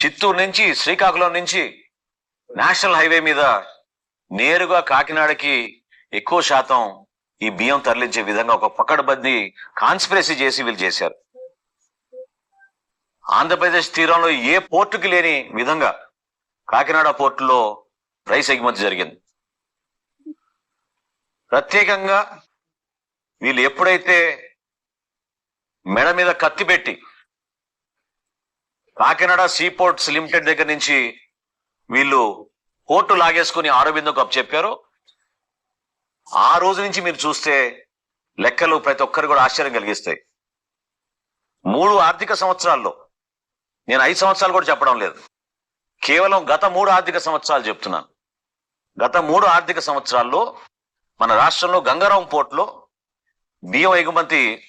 చిత్తూరు నుంచి శ్రీకాకుళం నుంచి national highway మీద నేరుగా కాకినాడకి ఎక్కువ శాతం ఈ బియ్యం తరలించే విధంగా ఒక పకడ్బందీ కాన్స్పిరసీ చేసి వీళ్ళు చేశారు. ఆంధ్రప్రదేశ్ తీరంలో ఏ పోర్టుకి లేని విధంగా కాకినాడ పోర్టులో రైస్ ఎగుమతి జరిగింది. ప్రత్యేకంగా వీళ్ళు ఎప్పుడైతే మెడ మీద కత్తి పెట్టి కాకినాడ సీ పోర్ట్స్ లిమిటెడ్ దగ్గర నుంచి వీళ్ళు కోర్టు లాగేసుకుని ఆరోబిందకు అప్పు చెప్పారు. ఆ రోజు నుంచి మీరు చూస్తే లెక్కలు ప్రతి ఒక్కరు కూడా ఆశ్చర్యం కలిగిస్తాయి. మూడు ఆర్థిక సంవత్సరాల్లో నేను ఐదు సంవత్సరాలు కూడా చెప్పడం లేదు. కేవలం గత మూడు ఆర్థిక సంవత్సరాలు చెప్తున్నాను. గత మూడు ఆర్థిక సంవత్సరాల్లో మన రాష్ట్రంలో గంగారాం పోర్టులో బియ్యం ఎగుమతి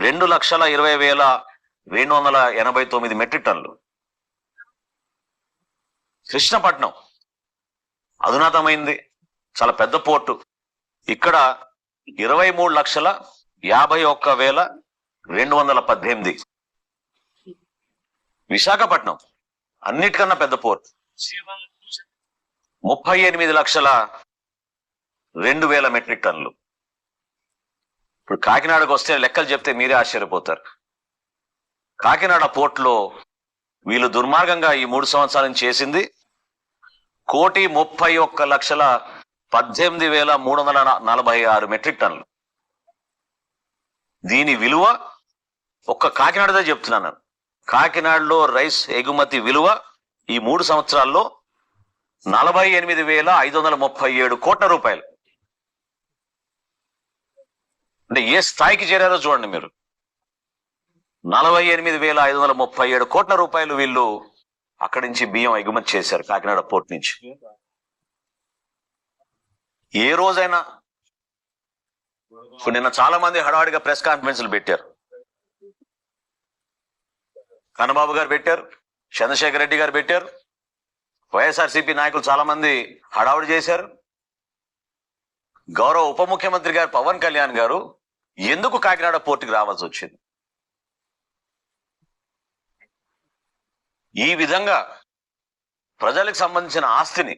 రెండు లక్షల ఇరవై వేల రెండు వందల ఎనభై తొమ్మిది మెట్రిక్ టన్నులు. కృష్ణపట్నం అధునాతమైంది చాలా పెద్ద పోర్టు. ఇక్కడ ఇరవై మూడు లక్షల యాభై ఒక్క వేల రెండు వందల పద్దెనిమిది. విశాఖపట్నం అన్నిటికన్నా పెద్ద పోర్ట్. ముప్పై ఎనిమిది లక్షల రెండు వేల మెట్రిక్ టన్నులు. ఇప్పుడు కాకినాడకు వస్తే లెక్కలు చెప్తే మీరే ఆశ్చర్యపోతారు. కాకినాడ పోర్టులో వీళ్ళు దుర్మార్గంగా ఈ మూడు సంవత్సరాల నుంచి చేసింది. కోటి ముప్పై ఒక్క లక్షల పద్దెనిమిది వేల మూడు వందల నలభై ఆరు మెట్రిక్ టన్నులు. దీని విలువ ఒక్క కాకినాడదే చెప్తున్నాను కాకినాడలో రైస్ ఎగుమతి విలువ ఈ మూడు సంవత్సరాల్లో నలభై ఎనిమిది వేల ఐదు వందల ముప్పై ఏడు కోట్ల రూపాయలు. అంటే ఏ స్థాయికి చేరారో చూడండి మీరు. నలభై ఎనిమిది వేల ఐదు వందల ముప్పై ఏడు కోట్ల రూపాయలు వీళ్ళు అక్కడి నుంచి బియ్యం ఎగుమతి చేశారు కాకినాడ పోర్ట్ నుంచి. ఏ రోజైనా ఇప్పుడు నిన్న చాలా మంది హడావిడిగా ప్రెస్ కాన్ఫరెన్స్లు పెట్టారు. కన్నబాబు గారు పెట్టారు చంద్రశేఖర్ రెడ్డి గారు పెట్టారు వైఎస్ఆర్సీపీ నాయకులు చాలా మంది హడావుడి చేశారు. గౌరవ ఉప ముఖ్యమంత్రి గారు పవన్ కళ్యాణ్ గారు ఎందుకు కాకినాడ పోర్టుకి రావాల్సి వచ్చింది? ఈ విధంగా ప్రజలకు సంబంధించిన ఆస్తిని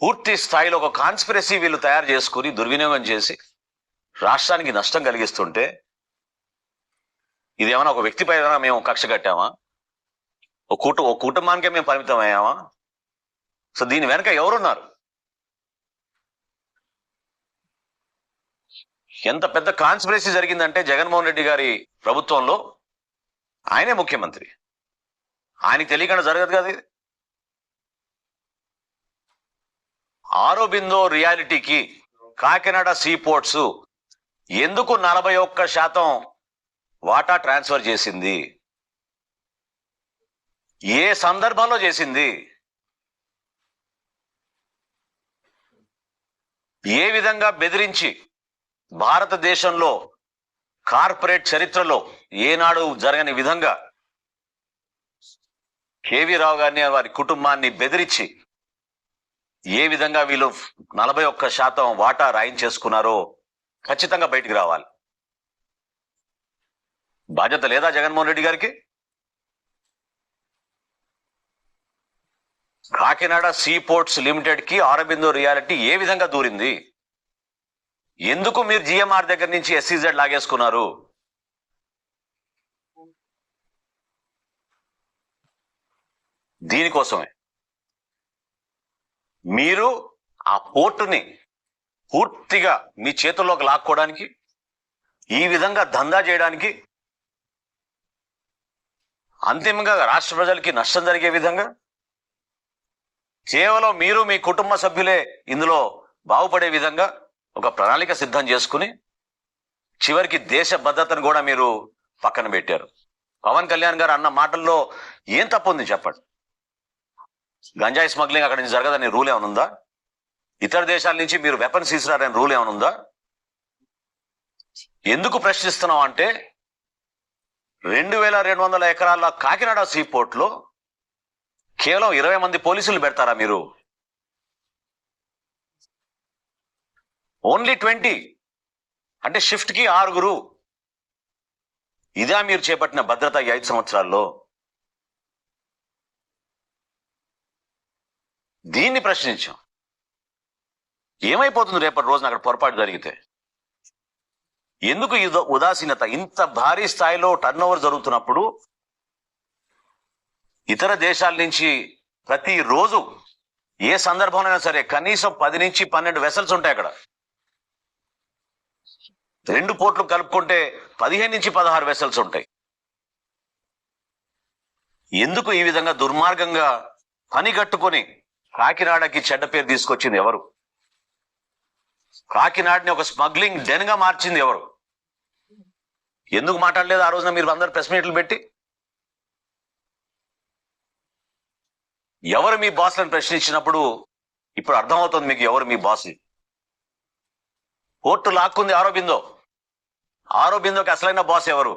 పూర్తి స్థాయిలో ఒక కాన్స్పిరసీ వీళ్ళు తయారు చేసుకుని దుర్వినియోగం చేసి రాష్ట్రానికి నష్టం కలిగిస్తుంటే ఇది ఏమైనా ఒక వ్యక్తిపై ఏమైనా మేము కక్ష కట్టామా? ఒక కుటు ఒక కుటుంబానికే మేము పరిమితం అయ్యామా? సో దీని వెనక ఎవరున్నారు? ఎంత పెద్ద కాన్స్పిరసీ జరిగిందంటే జగన్మోహన్ రెడ్డి గారి ప్రభుత్వంలో ఆయనే ముఖ్యమంత్రి. ఆయనకి తెలియకుండా జరగదు కదా ఇది? ఆరోబిందో రియాలిటీకి కాకినాడ సీ పోర్ట్స్ ఎందుకు నలభై ఒక్క శాతం వాటా ట్రాన్స్ఫర్ చేసింది? ఏ సందర్భంలో చేసింది? ఏ విధంగా బెదిరించి భారతదేశంలో కార్పొరేట్ చరిత్రలో ఏనాడు జరగని విధంగా కేవీ రావు గారిని వారి కుటుంబాన్ని బెదిరించి ఏ విధంగా వీళ్ళు నలభై ఒక్క శాతం వాటా రాయించేసుకున్నారో ఖచ్చితంగా బయటికి రావాలి. బాధ్యత లేదా జగన్మోహన్ రెడ్డి గారికి? కాకినాడ సీ పోర్ట్స్ లిమిటెడ్కి ఆరబిందో రియాలిటీ ఏ విధంగా దూరింది? ఎందుకు మీరు జిఎంఆర్ దగ్గర నుంచి ఎస్సీజెడ్ లాగేసుకున్నారు? దీనికోసమే. మీరు ఆ పోర్టుని పూర్తిగా మీ చేతుల్లోకి లాక్కోవడానికి ఈ విధంగా దందా చేయడానికి అంతిమంగా రాష్ట్ర ప్రజలకి నష్టం జరిగే విధంగా కేవలం మీరు మీ కుటుంబ సభ్యులే ఇందులో బాగుపడే విధంగా ఒక ప్రణాళిక సిద్ధం చేసుకుని చివరికి దేశ భద్రతను కూడా మీరు పక్కన పెట్టారు. పవన్ కళ్యాణ్ గారు అన్న మాటల్లో ఏం తప్పు ఉంది చెప్పండి. గంజాయి స్మగ్లింగ్ అక్కడి నుంచి జరగదని రూల్ ఏమైనా ఉందా? ఇతర దేశాల నుంచి మీరు వెపన్స్ తీసుకురారని రూల్ ఏమైనా ఉందా? ఎందుకు ప్రశ్నిస్తున్నాం అంటే రెండు వేల రెండు వందల ఎకరాల కాకినాడ సీ కేవలం ఇరవై మంది పోలీసులు పెడతారా మీరు? Only twenty. అంటే షిఫ్ట్కి ఆరుగురు. ఇదే మీరు చేపట్టిన భద్రత ఈ ఐదు సంవత్సరాల్లో? దీన్ని ప్రశ్నించాం. ఏమైపోతుంది రేపటి రోజున అక్కడ పొరపాటు జరిగితే? ఎందుకు ఉదాసీనత? ఇంత భారీ స్థాయిలో టర్న్ ఓవర్ జరుగుతున్నప్పుడు ఇతర దేశాల నుంచి ప్రతిరోజు ఏ సందర్భంలోనైనా సరే కనీసం పది నుంచి పన్నెండు వెసల్స్ ఉంటాయి అక్కడ. రెండు పోర్ట్లు కలుపుకుంటే పదిహేను నుంచి పదహారు వెసల్స్ ఉంటాయి. ఎందుకు ఈ విధంగా దుర్మార్గంగా పని కట్టుకొని కాకినాడకి చెడ్డ పేరు తీసుకొచ్చింది ఎవరు? కాకినాడని ఒక స్మగ్లింగ్ డెన్గా మార్చింది ఎవరు? ఎందుకు మాట్లాడలేదు ఆ రోజున మీరు అందరు ప్రెస్ మీట్లు పెట్టి? ఎవరు మీ బాస్లను ప్రశ్నించినప్పుడు ఇప్పుడు అర్థమవుతుంది మీకు ఎవరు మీ బాస్ కోర్టు లాక్కుంది ఆరోబిందో ఆరోబిందోకి అసలైన బాస్ ఎవరు?